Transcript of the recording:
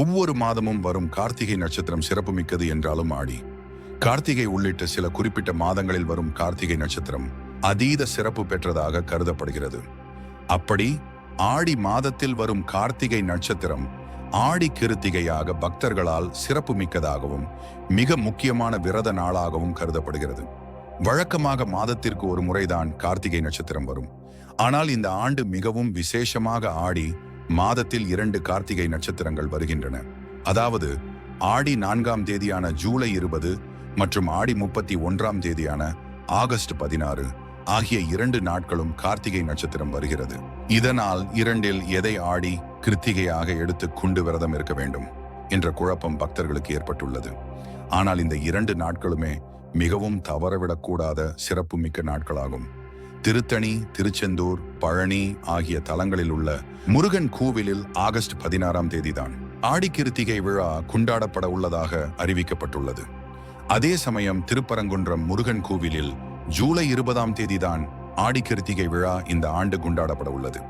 ஒவ்வொரு மாதமும் வரும் கார்த்திகை நட்சத்திரம் சிறப்புமிக்கது என்றாலும் ஆடி. கார்த்திகை உள்ளிட்ட சில குறிப்பிட்ட மாதங்களில் வரும் கார்த்திகை நட்சத்திரம் அதீத சிறப்பு பெற்றதாக கருதப்படுகிறது. அப்படி ஆடி மாதத்தில் வரும் கார்த்திகை நட்சத்திரம் ஆடி கிருத்திகையாக பக்தர்களால் சிறப்புமிக்கதாகவும் மிக முக்கியமான விரத நாளாகவும் கருதப்படுகிறது. வழக்கமாக மாதத்திற்கு ஒரு முறைதான் கார்த்திகை நட்சத்திரம் வரும். ஆனால் இந்த ஆண்டு மிகவும் விசேஷமாக ஆடி மாதத்தில் இரண்டு கார்த்திகை நட்சத்திரங்கள் வருகின்றன. அதாவது ஆடி நான்காம் தேதியான ஜூலை இருபது மற்றும் ஆடி முப்பத்தி ஒன்றாம் தேதியான ஆகஸ்ட் பதினாறு ஆகிய இரண்டு நாட்களும் கார்த்திகை நட்சத்திரம் வருகிறது. இதனால் இரண்டில் எதை ஆடி கிருத்திகையாக எடுத்து குண்டு விரதம் இருக்க வேண்டும் என்ற குழப்பம் பக்தர்களுக்கு ஏற்பட்டுள்ளது. ஆனால் இந்த இரண்டு நாட்களுமே மிகவும் தவறவிடக்கூடாத சிறப்புமிக்க நாட்களாகும். திருத்தணி திருச்செந்தூர் பழனி ஆகிய தலங்களில் உள்ள முருகன் கோவிலில் ஆகஸ்ட் பதினாறாம் தேதிதான் ஆடிக்கிருத்திகை விழா கொண்டாடப்பட உள்ளதாக அறிவிக்கப்பட்டுள்ளது. அதே சமயம் திருப்பரங்குன்றம் முருகன் கோவிலில் ஜூலை இருபதாம் தேதிதான் ஆடிக்கிருத்திகை விழா இந்த ஆண்டு கொண்டாடப்பட உள்ளது.